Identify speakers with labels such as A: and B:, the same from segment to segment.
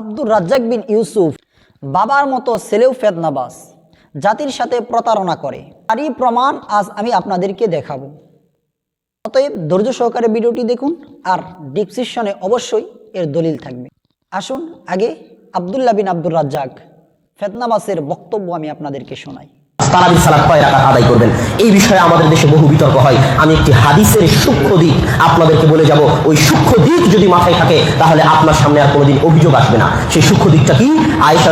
A: আব্দুর রাজ্জাক বিন ইউসুফ বাবার মতো ছেলেও ফেদনাবাস জাতির সাথে প্রতারণা করে। তারই প্রমাণ আজ আমি আপনাদেরকে দেখাব। অতএব ধৈর্য সহকারে ভিডিওটি দেখুন আর ডিসক্রিপশনে অবশ্যই এর দলিল থাকবে। আসুন আগে আবদুল্লাহ বিন আব্দুর রাজ্জাক ফেতনাবাসের বক্তব্য আমি আপনাদেরকে শোনাই।
B: তারাবির সালাত কয় রাকাত আদায় করবেন। এই বিষয়ে আমাদের দেশে বহু বিতর্ক হয়। আমি একটি হাদিসের সূক্ষ্ম দিক আপনাদেরকে বলে যাব। ওই সূক্ষ্ম দিক যদি মাথায় থাকে, তাহলে আপনার সামনে আর কোনোদিন অভিযোগ আসবে না। সেই সূক্ষ্ম দিকটা কি? আয়েশা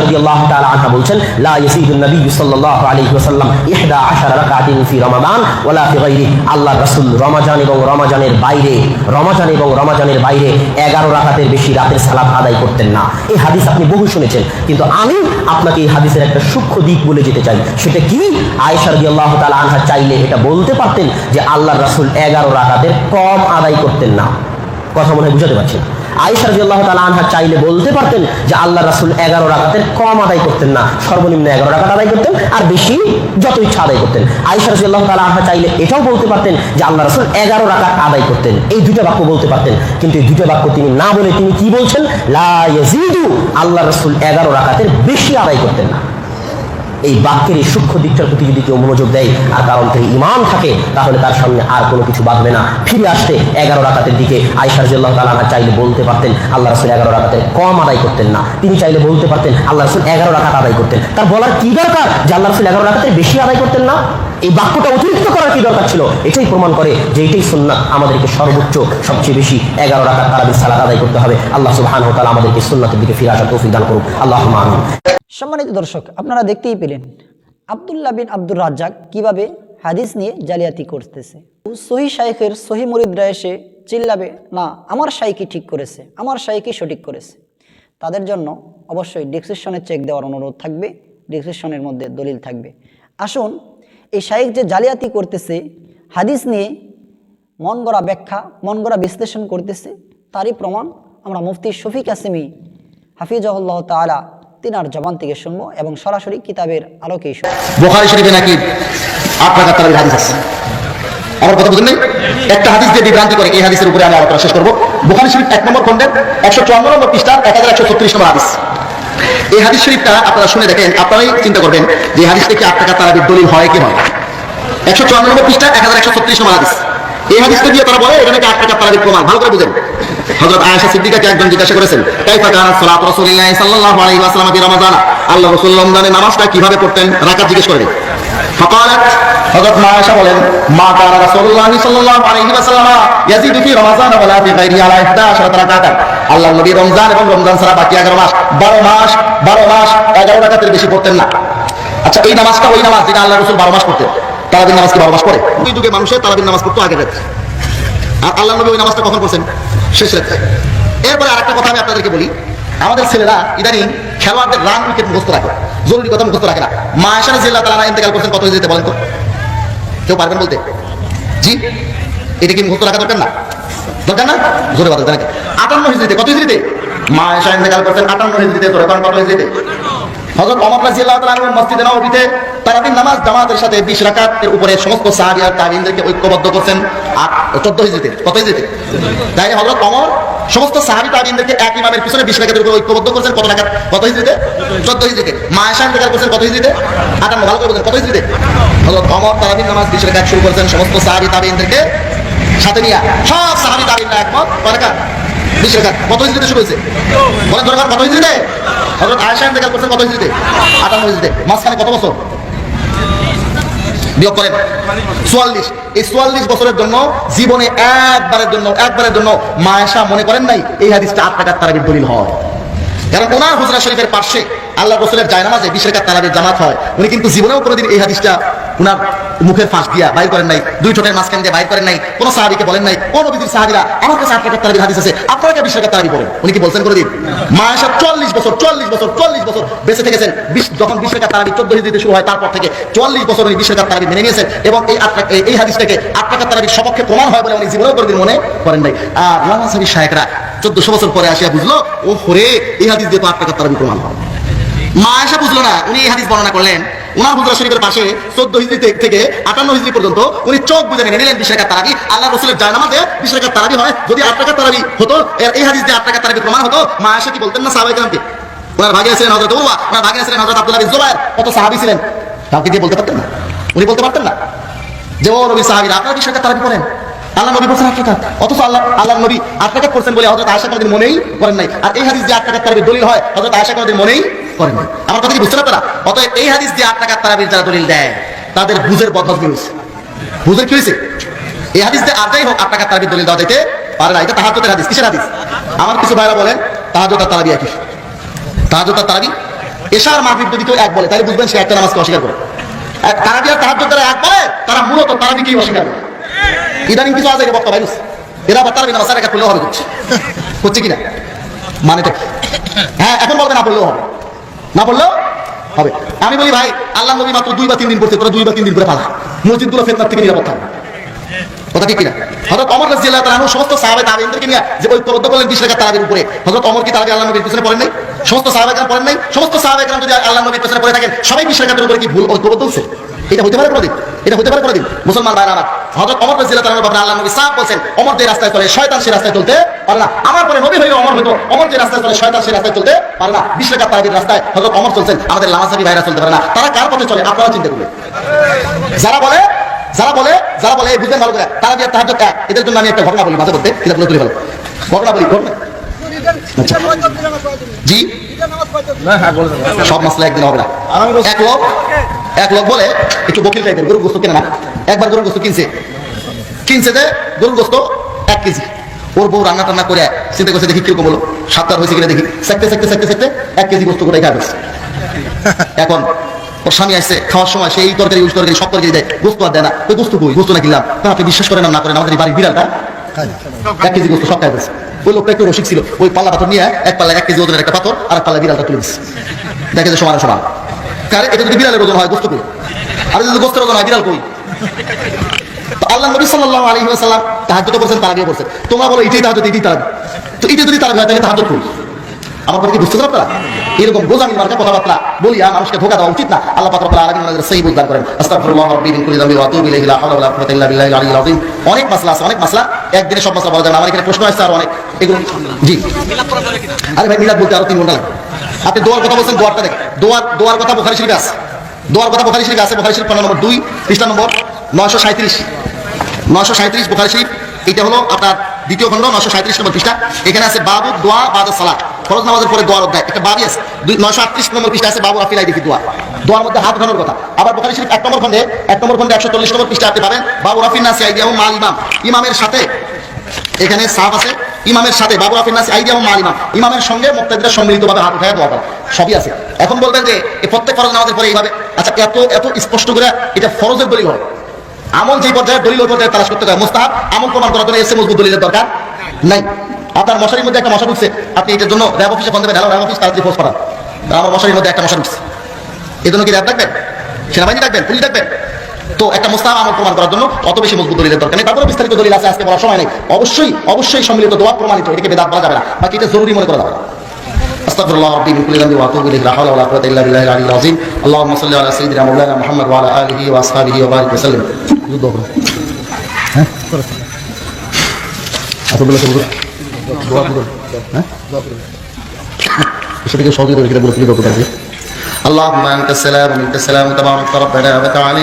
B: তাআলা আনহা বলছেন, লা ইয়াসিদুন নবী সাল্লাল্লাহু আলাইহি ওয়াসাল্লাম ইহদা আশারা রাকাতিন ফি রমাদান ওয়ালা ফি আল্লাহ রাসূল রমাজান এবং রমাজানের বাইরে, রমাজান এবং রমাজানের বাইরে 11 রাকাতের বেশি রাতের সালাত আদায় করতেন না। এই হাদিস আপনি বহু শুনেছেন। কিন্তু আমি আপনাকে এই হাদিসের একটা সূক্ষ্ম দিক বলে যেতে চাই। সেটা কি? আয়েশা রাদিয়াল্লাহু তাআলা আনহা চাইলে এটা বলতে পারতেন যে রাসূল 11 রাকাতের কম আদায় করতেন না। কথা মনে হয় বুঝাতে পারছেন? আয়েশা রাদিয়াল্লাহু তাআলা আনহা চাইলে বলতে পারতেন যে আল্লাহ রাসূল 11 রাকাতের কম আদায় করতেন না। সর্বনিম্ন 11 রাকাত আদায় করতেন আর বেশি যত ইচ্ছা আদায় করতেন। তাআলা আনহা চাইলে এটাও বলতে পারতেন যে আল্লাহ রাসূল 11 রাকাত আদায় করতেন। এই দুটো বাক্য বলতে পারতেন। কিন্তু এই দুটো বাক্য তিনি না বলে তিনি কি বলছেন? লা আল্লাহ রাসূল 11 রাকাতের বেশি আদায় করতেন না। এই বাক্যের এই সূক্ষ্ম দিকটার প্রতি যদি কেউ মনোযোগ দেয় আর কারণ থেকে ইমান থাকে, তাহলে তার সামনে আর কোনো কিছু বাঁধবে না। ফিরে আসতে এগারো রাকাতের দিকে আইসার জল্লাহ তালা চাইলে বলতে পারতেন, আল্লাহ রসুল এগারো রাকাতের কম আদায় করতেন না। তিনি চাইলে বলতে পারতেন, আল্লাহ রসুল এগারো রাকাত আদায় করতেন। তার বলার কি দরকার যে আল্লাহ রসুল এগারো রাকাতের বেশি আদায় করতেন না? এই বাক্যটা অতিরিক্ত করার কি দরকার ছিল? এটাই প্রমাণ করে যে এটাই সুন্নাত। আমাদেরকে সর্বোচ্চ, সবচেয়ে বেশি এগারো রাকাত তারাবির সালাত আদায় করতে হবে। আল্লাহ সুবহানাহু ওয়া তাআলা আমাদেরকে সুন্নাতের দিকে ফিরে আসার তৌফিক দান করুন আল্লাহ
A: সম্মানিত দর্শক, আপনারা দেখতেই পেলেন আবদুল্লাহ বিন আব্দুর রাজ্জাক কীভাবে হাদিস নিয়ে জালিয়াতি করতেছে। সহি শাইখের সহি মুরিদরা এসে চিল্লাবে, না, আমার শাইকি ঠিক করেছে, আমার শাইকি সঠিক করেছে। তাদের জন্য অবশ্যই ডিসক্রিপশনে চেক দেওয়ার অনুরোধ থাকবে, ডিসক্রিপশনের মধ্যে দলিল থাকবে। আসুন এই শাইখ যে জালিয়াতি করতেছে, হাদিস নিয়ে মন গড়া ব্যাখ্যা, মন গড়া বিশ্লেষণ করতেছে, তারই প্রমাণ আমরা মুফতি শফিক আসিমি, হাফিজাহুল্লাহ তাআলা, তিনার জবান থেকে শুনব এবং সরাসরি কিতাবের আলোকেই শুনব
C: নাকি হাদিস আমার কথা বুঝলেন একটা হাদিস দিয়ে বিভ্রান্তি করে এই হাদিসের উপরে আমি আলোচনা শেষ করব। বোখারি শরীফ এক নম্বর খন্ডের একশো চুয়ান্ন নম্বর পৃষ্ঠা এক হাজার একশো ছত্রিশ নম্বর হাদিস। এই হাদিস শরীফটা আপনারা শুনে দেখেন, আপনারাই চিন্তা করবেন যে হাদিস থেকে আট টাকা তারাবির দলিল হয় কি হয়। একশো চুয়ান্ন নম্বর পৃষ্ঠা এক হাজার একশো ছত্রিশ নম্বর হাদিস। এই হাদিসটা দিয়ে তারা বলে, এখানে আট টাকা তারাবির প্রমাণ। ভালো করে বুঝেন। হজরত আয়সা সিদ্দিকাকে একজন জিজ্ঞাসা করেছেন, কাইফা কানাত সালাত রাসূলিল্লাহ সাল্লাল্লাহু আলাইহি ওয়াসাল্লাম ফি রমাদান আল্লাহ রাসূল রমজানে নামাজটা কীভাবে পড়তেন? রাকাত জিজ্ঞেস করবে। ফাকালাত হযরত আয়েশা বলেন, মা কানা রাসূলুল্লাহ সাল্লাল্লাহু আলাইহি ওয়াসাল্লাম ফি রমাদান ওয়ালা ফি গায়রিহি আলা 11 রাকাত আল্লাহ নবী রমজান এবং রমজান ছাড়া বাকি 11 মাস 12 মাস 12 মাস 11 রাকাতের বেশি পড়তেন না। আচ্ছা এই নামাজটা ওই নামাজ যেটা আল্লাহ রাসূল 12 মাস পড়তেন। তারাবির নামাজ কি 12 মাস পড়ে? দুই যুগে মানুষের তারাবির নামাজ পড়তো আগের রাতে। আর আল্লাহ নবী ওই নামাজটা কখন করছেন শেষ রাতে। এরপরে আরেকটা কথা আমি আপনাদেরকে বলি। আমাদের ছেলেরা ইদানিং খেলোয়াড়দের রান উইকেট মুখস্থ রাখে। জরুরি কথা মুখস্থ রাখে না। মা আয়সার জিল্লা তালা ইন্তেকাল করছেন কত হিজড়িতে বলেন তো? কেউ পারবেন বলতে? জি? এটা কি মুখস্থ রাখা দরকার না? দরকার না? জোরে কথা নাকি আটান্ন হিজড়িতে, কত হিজড়িতে? মা আয়সা ইন্তেকাল করছেন আটান্ন হিজড়িতে, তোরে কত হিজড়িতে? হযরত ওমর রাদিয়াল্লাহু তাআলা মসজিদে নববীতে তারাবির নামাজ জামাতের সাথে 20 রাকাতের উপরে সমস্ত সাহাবী আর তাবিঈনদেরকে ঐক্যবদ্ধ করছেন আর 14 হিজরিতে কত হিজরিতে তাই হযরত ওমর সমস্ত সাহাবী তাবিঈনদেরকে এক ইমামের পিছনে 20 রাকাতের উপরে ঐক্যবদ্ধ করছেন। কত রাকাত কত হিজরিতে 14 হিজরিতে মা আয়েশা ইন্তেকাল করছেন কত হিজরিতে 58 ভালো করে কত হিজরিতে হযরত ওমর তারাবির নামাজ 20 রাকাত শুরু করেছেন। সমস্ত সাহাবী তাবিঈনদেরকে সাথে নিয়ে সব সাহাবী তাবিঈনরা একমত। কয় রাকাত 20 রাকাত কত হিজরিতে শুরু হয়েছে? বলেন দরকার কত হিজরিতে হযরত আয়েশা ইন্তেকাল করছেন কত হিজরিতে 58 হিজরিতে মাঝখানে কত বছর? বিয়োগ করেন। চুয়াল্লিশ। এই চুয়াল্লিশ বছরের জন্য, জীবনে একবারের জন্য একবারের জন্য মায়েশা মনে করেন নাই, এই হাদিসটা আট টাকার তারাবির দলিল হয়। কারণ ওনার হুজরা শরীফের পাশে আল্লাহ রসুলের জায়নামাজে বিশ রেখার তারাবির জামাত হয়। উনি কিন্তু জীবনেও কোনোদিন এই হাদিসটা উনার মুখের ফাঁস দিয়া বাইর করেন নাই, দুই ঠোঁটের মাঝখান দিয়ে বাইর করেন নাই, কোন সাহাবিকে বলেন নাই কোন বিধির সাহাবিরা, আমার কাছে টাকার তারাবির হাদিস আছে আপনারা বিশ রেখার তারাবি পড়েন। উনি কি বলছেন করে দিন মায়েশা চল্লিশ বছর চল্লিশ বছর চল্লিশ বছর বেঁচে থেকেছেন, বিশ যখন বিশ রেখার তারাবি চোদ্দ হিজড়িতে শুরু হয়, তারপর থেকে চল্লিশ বছর উনি বিশ রেখার তারাবি মেনে নিয়েছেন এবং এই এই হাদিসটাকে টাকার তারাবির সপক্ষে প্রমাণ হয় বলে উনি জীবনেও কোনোদিন মনে করেন নাই। আর লামা সাহেব শাহেকরা চোদ্দশো বছর পরে আসিয়া বুঝলো ও হরে এই হাদিস দিয়ে তো টাকার তারাবি প্রমাণ হয় মা আয়েশা বুঝলো না, উনি এই হাদিস বর্ণনা করলেন উনার হুজরা শরীফের পাশে চোদ্দ হিজড়ি থেকে- আটান্ন হিজড়ি পর্যন্ত উনি চোখ বুঝে নিয়ে নিলেন বিশ রেখার তারাবি। আল্লাহ রসুলের জায়নামাজে বিশ তারাবি হয়, যদি আট টাকার তারাবি হতো, এর এই হাদিস দিয়ে আট টাকার তারাবি প্রমাণ হতো, মা এসে কি বলতেন না সাহাবাই কালামকে ওনার ভাগে ছিলেন হজরত উরওয়া ওনার ভাগে ছিলেন হজরত আব্দুল্লাহ বিন জুবায়ের কত সাহাবী ছিলেন? কাউকে দিয়ে বলতে পারতেন না? উনি বলতে পারতেন না? যে, ও নবী সাহাবীরা, আপনারা বিশ রেখার তারাবি পড়েন। আল্লাহ নবী বলছেন আট টাকা। অথচ আল্লাহ আল্লাহ নবী আট টাকা করছেন বলে হজরত আয়সা কোনোদিন মনেই করেন নাই। আর এই হাদিস যে আট টাকার তারাবির দলিল হয় হজরত আয়সা কোনোদিন মনেই করেন আমার কথা কি বুঝতে পারতো না অতএব এই হাদিস দিয়ে আট টাকার তারাবির যারা দলিল দেয়, তাদের বুঝের বদহজ নিউজ বুঝের কি হয়েছে? এই হাদিস দিয়ে আর যাই হোক, আট টাকার তারাবির দলিল দেওয়া যেতে পারে না। এটা তাহাজতের হাদিস। কিসের হাদিস? আমার কিছু ভাইরা বলেন তাহাজত আর তারাবি একই। আর তারাবি? এশার মাহফিক যদি কেউ এক বলে, তাহলে বুঝবেন সে একটা নামাজকে অস্বীকার করে। তারাবি আর তাহাজত যারা এক বলে, তারা মূলত তারাবিকেই অস্বীকার করে। ইদানিং কিছু আছে বক্তা এরা আবার তারাবি নামাজ একা করলেও হবে করছে। হচ্ছে কিনা? মানেটা? হ্যাঁ এখন বলবে না বললেও হবে। না বললেও হবে। আমি বলি, ভাই, আল্লাহ নবী মাত্র দুই বা তিন দিন পড়ছে, তোরা দুই বা তিন দিন করে পালা। মসজিদগুলো ফেতনার থেকে নিরাপদ থাকবে কথা ঠিক কিনা? হজরত অমর সমস্ত সাহাবে তাবেঈনদেরকে নিয়ে যে করলেন 20 টাকা তারাবির উপরে। অমর কি তারাবি আল্লাহ নবীর পিছনে পড়েন নাই? সমস্ত সাহাবে পড়েন নাই? সমস্ত সাহাবে যদি আল্লাহ নবীর পিছনে পড়ে থাকেন, সবাই 20 টাকার উপরে কি ভুল ঐক্যবদ্ধ এটা হতে পারে কোনোদিন এটা হতে পারে কোনোদিন। মুসলমান ভাইরা আমার হযরত ওমর রাদিয়াল্লাহু তাআলা বাবা আল্লাহ নবী সাহেব বলেন ওমর যে রাস্তায় চলে শয়তান সে রাস্তায় চলতে পারে না। আমার পরে নবী হইল ওমর হইতো ওমর যে রাস্তায় চলে শয়তান সে রাস্তায় চলতে পারে না। 20 টাকা তারাবির রাস্তায় হযরত ওমর চলছেন আমাদের লামাসাবি ভাইরা চলতে পারে না। তারা কার পথে চলে আপনারা চিন্তা করবেন। যারা বলে যারা বলে যারা বলে এই বুঝলেন ভালো করে তারা দিয়ে তাহাজ এক এদের জন্য আমি একটা ঘটনা বলি মাঝে মধ্যে এটা তুলে ভালো ঘটনা বলি ঘটনা। আচ্ছা। জি। সব মাসলা একদিন হবে না। এক লোক এক লোক বলে একটু বকিল টাইপের গরুর গোস্ত কেনে না। একবার গরুর গোস্ত কিনছে। কিনছে যে গরুর গোস্ত এক কেজি। ওর বউ রান্না টান্না করে চিন্তা করছে দেখি কীরকম হলো? সাতটার হয়েছে কিনা দেখি। সেকতে সেকতে সেকতে সেকতে এক কেজি গোস্ত করে খাবে? এখন ওর স্বামী আসছে খাওয়ার সময় সেই তরকারি ইউজ তরকারি সব তরকারি দেয়। গোস্ত আর দেয় না। ওই গোস্ত কই? গোস্ত না কিনলাম? তা আপনি বিশ্বাস করেন না করেন আমাদের বাড়ির বিড়ালটা এক কেজি গোস্ত সব খাই দিচ্ছে ওই লোকটা একটু রসিক ছিল। ওই পাল্লা পাথর নিয়ে এক পাল্লা এক কেজি ওজনের একটা পাথর আর এক পাল্লা বিড়ালটা তুলে দিচ্ছে দেখে যে সমান সমান কারণ এটা যদি বিড়ালের ওজন হয়, গোস্ত কই? আর যদি গোস্তের ওজন হয়, বিড়াল কই? আল্লাহ নবী তোমরা বলো তো যদি হয়, তাহলে আমার কথা কি বুঝতে এরকম মার্কা কথাবার্তা বলিয়া মানুষকে ধোকা দেওয়া উচিত না। আল্লাহ পাক আলামিন আমাদের বুঝদার করেন। আস্তাগফিরুল্লাহ রাব্বি মিন কুল্লি ওয়া আতুবু ইলাইহি লা হাওলা ওয়া লা কুওয়াতা ইল্লা বিল্লাহিল আলিয়্যিল আযীম। অনেক মাসলা আছে, অনেক মাসলা। একদিনে সব মাসলা বলা যাবে না। আমার এখানে প্রশ্ন আসছে আর অনেক। এগুলো জি। আরে ভাই, মিলাদ বলতে আরও তিন ঘণ্টা লাগে। আপনি দোয়ার কথা বলছেন, দোয়ারটা দেখেন দোয়ার দোয়ার কথা বুখারী শরীফে আছে। দোয়ার কথা বুখারী শরীফে আছে, বুখারী শরীফ পনেরো নম্বর দুই পৃষ্ঠা নম্বর, নয়শো সাঁত্রিশ নয়শো সাঁত্রিশ বুখারী শরীফ এটা হলো আপনার দ্বিতীয় খণ্ড, নয়শো সাঁত্রিশ নম্বর পৃষ্ঠা। এখানে আছে বাবু দোয়া, বাদ সালাত। ফরজ নামাজের পরে দোয়ার অধ্যায়। একটা বাবি আছে, দুই, নয়শো আটত্রিশ নম্বর পৃষ্ঠা আছে বাবু আফিলাই দেখি দোয়া। দোয়ার মধ্যে হাত ঘানোর কথা। আবার বোখারি শরীফ এক নম্বর খণ্ডে, এক নম্বর খণ্ডে একশো চল্লিশ নম্বর পৃষ্ঠা আপনি পাবেন। বাবু রাফিন নাসি আইডিয়া মাল ইমাম, ইমামের সাথে এখানে সাফ আছে। ইমামের সাথে, বাবু রাফিন নাসি আইডিয়া মাল ইমাম, ইমামের সঙ্গে মুক্তাদিরা সম্মিলিতভাবে হাত উঠায় দোয়া করা সবই আছে। এখন বলবেন যে এই প্রত্যেক ফরজ নামাজের পরে এইভাবে আচ্ছা এত এত স্পষ্ট করে এটা ফরজের দলিল হয় আমল যে পর্যায়ে, দলিল ওই পর্যায়ে তালাশ করতে হয় মুস্তাহাব, আমল প্রমাণ করার জন্য এসে মজবুত দলিলের দরকার নাই। আপনার মশারির মধ্যে একটা মশা ঢুকছে, আপনি এটার জন্য র্যাব অফিসে ফোন দেবেন। হ্যালো, র্যাব অফিস, তাড়াতাড়ি ফোর্স পাঠান। আমার মশারির মধ্যে একটা মশা ঢুকছে। এই জন্য কি র্যাব ডাকবেন? সেনাবাহিনী ডাকবেন? পুলিশ ডাকবেন? তো একটা মুস্তাহাব আমল প্রমাণ করার জন্য অত বেশি মজবুত দলিলের দরকার নেই তারপরে বিস্তারিত দলিল আছে আজকে বলার সময় নেই অবশ্যই অবশ্যই সম্মিলিত দোয়া প্রমাণিত এটাকে বেদাত বলা যাবে না বাকি এটা জরুরি মনে করা যাবে না استغفر الله ربي من كل ذنب واتوب اليه لا حول ولا قوه الا بالله العلي العظيم اللهم صل على سيدنا مولانا محمد وعلى اله واصحابه وبارك وسلم সেটাকে সহযোগিতা বলে তুলে ধরতে পারবে اللهم انت السلام ومنك السلام تبارك ربنا وتعالى